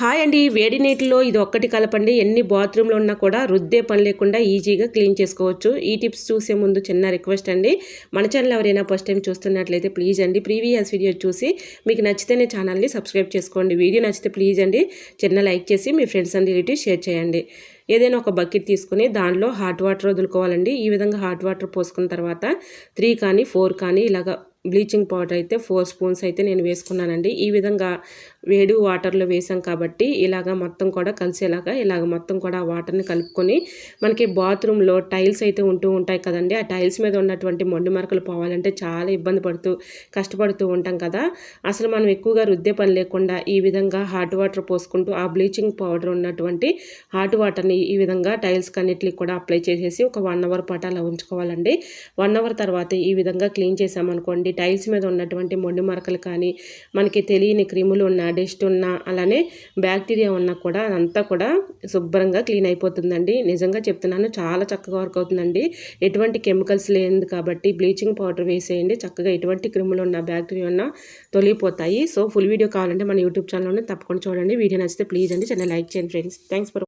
Hi అండి. వేడి నీటిలో ఇది ఒక్కటి కలపండి. ఎన్ని బాత్రూంలో ఉన్నా కూడా రుద్దే పని లేకుండా ఈజీగా క్లీన్ చేసుకోవచ్చు. ఈ టిప్స్ చూసే ముందు చిన్న రిక్వెస్ట్ అండి. మన ఛానల్ ఎవరైనా ఫస్ట్ టైం చూస్తున్నట్లయితే ప్లీజ్ అండి. ప్రీవియస్ వీడియో చూసి మీకు నచ్చితేనే ఛానల్ని సబ్స్క్రైబ్ చేసుకోండి. వీడియో నచ్చితే ప్లీజ్ అండి చిన్న లైక్ చేసి మీ ఫ్రెండ్స్ అండ్ రిలేటివ్ షేర్ చేయండి. ఏదైనా ఒక బకెట్ తీసుకుని దానిలో హాట్ వాటర్ వదులుకోవాలండి. ఈ విధంగా హాట్ వాటర్ పోసుకున్న తర్వాత త్రీ కానీ ఫోర్ కానీ ఇలాగ బ్లీచింగ్ పౌడర్ అయితే ఫోర్ స్పూన్స్ అయితే నేను వేసుకున్నానండి. ఈ విధంగా వేడి వాటర్లో వేసాం కాబట్టి ఇలాగ మొత్తం కూడా కలిసేలాగా ఇలాగ మొత్తం కూడా ఆ వాటర్ని కలుపుకొని మనకి బాత్రూంలో టైల్స్ అయితే ఉంటూ ఉంటాయి కదండి. ఆ టైల్స్ మీద ఉన్నటువంటి మొండి మరకలు పోవాలంటే చాలా ఇబ్బంది పడుతూ కష్టపడుతూ ఉంటాం కదా. అసలు మనం ఎక్కువగా రుద్దే పని లేకుండా ఈ విధంగా హాట్ వాటర్ పోసుకుంటూ ఆ బ్లీచింగ్ పౌడర్ ఉన్నటువంటి హాట్ వాటర్ని ఈ విధంగా టైల్స్ కన్నిటికి కూడా అప్లై చేసేసి ఒక వన్ అవర్ పాటు అలా ఉంచుకోవాలండి. వన్ అవర్ తర్వాత ఈ విధంగా క్లీన్ చేసామనుకోండి టైల్స్ మీద ఉన్నటువంటి మొండి మరకలు కానీ మనకి తెలియని క్రిములు ఉన్న డస్ట్ ఉన్న అలానే బ్యాక్టీరియా ఉన్నా కూడా అదంతా కూడా శుభ్రంగా క్లీన్ అయిపోతుందండి. నిజంగా చెప్తున్నాను చాలా చక్కగా వర్క్ అవుతుందండి. ఎటువంటి కెమికల్స్ లేదు కాబట్టి బ్లీచింగ్ పౌడర్ వేసేయండి. చక్కగా ఎటువంటి క్రిములు ఉన్న బ్యాక్టీరియా ఉన్న తొలిగిపోతాయి. సో ఫుల్ వీడియో కావాలంటే మన యూట్యూబ్ ఛానల్లోనే తప్పకుండా చూడండి. వీడియో నచ్చితే ప్లీజ్ అండి చాలా లైక్ చేయండి ఫ్రెండ్స్. Thanks for